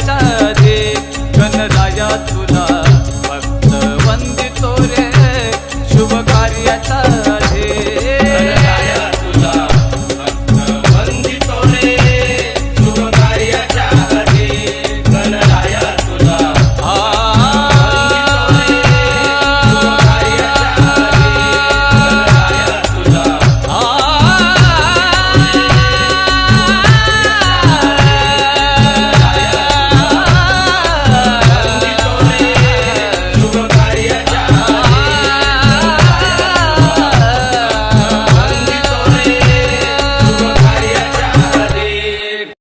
शुभ दे गणराजा